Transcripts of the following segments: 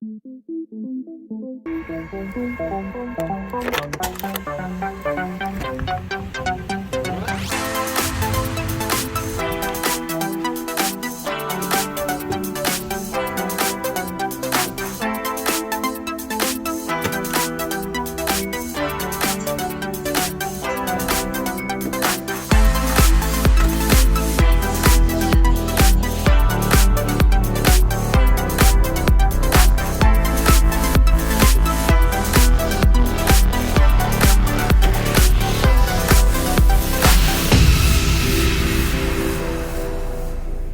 Thank you.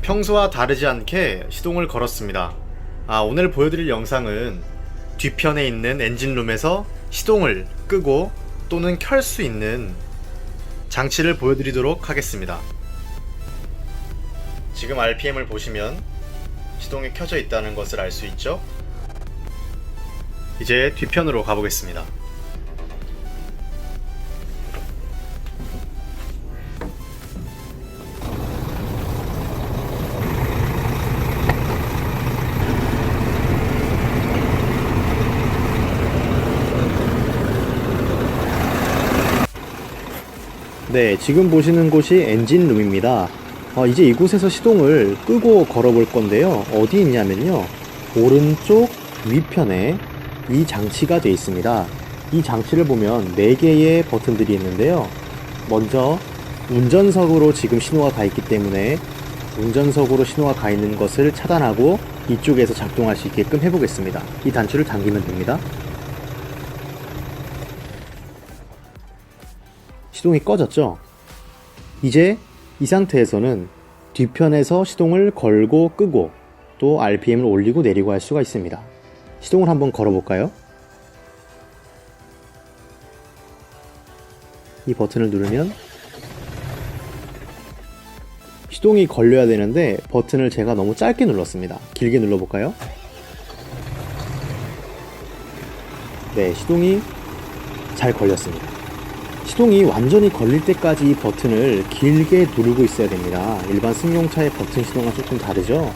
평소와 다르지 않게 시동을 걸었습니다. 아, 오늘 보여드릴 영상은 뒤편에 있는 엔진룸에서 시동을 끄고 또는 켤 수 있는 장치를 보여드리도록 하겠습니다. 지금 RPM을 보시면 시동이 켜져 있다는 것을 알 수 있죠? 이제 뒤편으로 가보겠습니다. 네, 지금 보시는 곳이 엔진룸입니다. 어, 이제 이곳에서 시동을 끄고 걸어볼 건데요. 어디 있냐면요. 오른쪽 위편에 이 장치가 되어 있습니다. 이 장치를 보면 4개의 버튼들이 있는데요. 먼저 운전석으로 지금 신호가 가 있기 때문에 운전석으로 신호가 가 있는 것을 차단하고 이쪽에서 작동할 수 있게끔 해보겠습니다. 이 단추를 당기면 됩니다. 시동이 꺼졌죠? 이제 이 상태에서는 뒤편에서 시동을 걸고 끄고 또 RPM을 올리고 내리고 할 수가 있습니다. 시동을 한번 걸어볼까요? 이 버튼을 누르면 시동이 걸려야 되는데 버튼을 제가 너무 짧게 눌렀습니다. 길게 눌러볼까요? 네, 시동이 잘 걸렸습니다. 시동이 완전히 걸릴 때까지 이 버튼을 길게 누르고 있어야 됩니다. 일반 승용차의 버튼 시동과 조금 다르죠?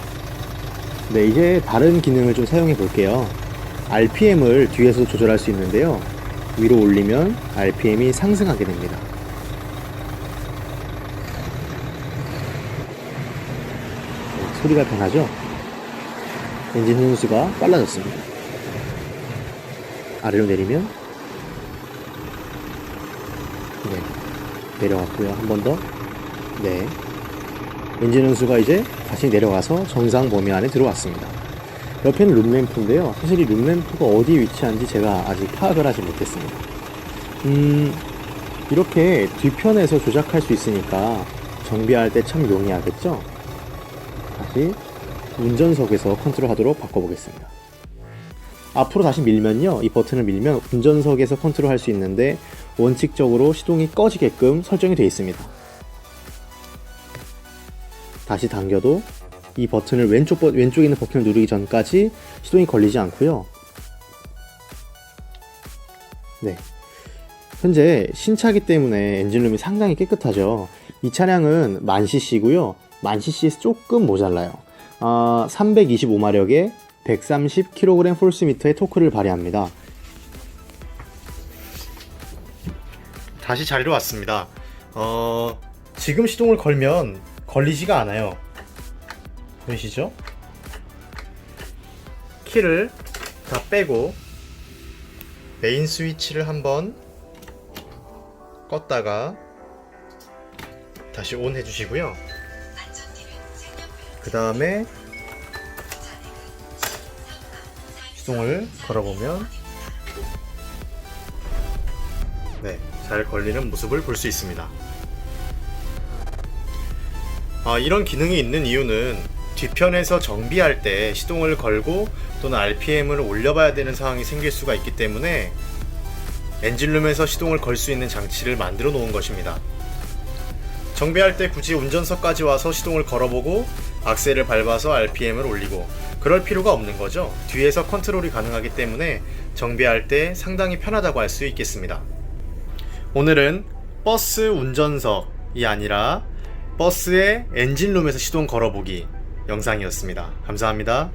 네, 이제 다른 기능을 좀 사용해 볼게요. RPM을 뒤에서 조절할 수 있는데요. 위로 올리면 RPM이 상승하게 됩니다. 네, 소리가 변하죠? 엔진 훈수가 빨라졌습니다. 아래로 내리면 네. 내려갔고요. 한 번 더. 네. 엔진 운수가 이제 다시 내려가서 정상 범위 안에 들어왔습니다. 옆에는 룸램프인데요. 사실 이 룸램프가 어디에 위치한지 제가 아직 파악을 하지 못했습니다. 음, 이렇게 뒤편에서 조작할 수 있으니까 정비할 때 참 용이하겠죠? 다시 운전석에서 컨트롤 하도록 바꿔보겠습니다. 앞으로 다시 밀면요. 이 버튼을 밀면 운전석에서 컨트롤 할 수 있는데 원칙적으로 시동이 꺼지게끔 설정이 되어 있습니다. 다시 당겨도 이 버튼을 왼쪽, 버- 왼쪽에 있는 버튼을 누르기 전까지 시동이 걸리지 않고요. 네. 현재 신차기 때문에 엔진룸이 상당히 깨끗하죠. 이 차량은 만 cc고요. 만 cc에서 조금 모자라요. 아, 325마력에 130kg 폴스미터의 토크를 발휘합니다. 다시 자리로 왔습니다. 어, 지금 시동을 걸면 걸리지가 않아요. 보이시죠? 키를 다 빼고 메인 스위치를 한번 껐다가 다시 온 해주시고요. 그 다음에 시동을 걸어보면 네, 잘 걸리는 모습을 볼 수 있습니다. 아, 이런 기능이 있는 이유는 뒤편에서 정비할 때 시동을 걸고 또는 RPM을 올려봐야 되는 상황이 생길 수가 있기 때문에 엔진룸에서 시동을 걸 수 있는 장치를 만들어 놓은 것입니다. 정비할 때 굳이 운전석까지 와서 시동을 걸어보고 악셀을 밟아서 RPM을 올리고 그럴 필요가 없는 거죠. 뒤에서 컨트롤이 가능하기 때문에 정비할 때 상당히 편하다고 할 수 있겠습니다. 오늘은 버스 운전석이 아니라 버스의 엔진룸에서 시동 걸어보기 영상이었습니다. 감사합니다.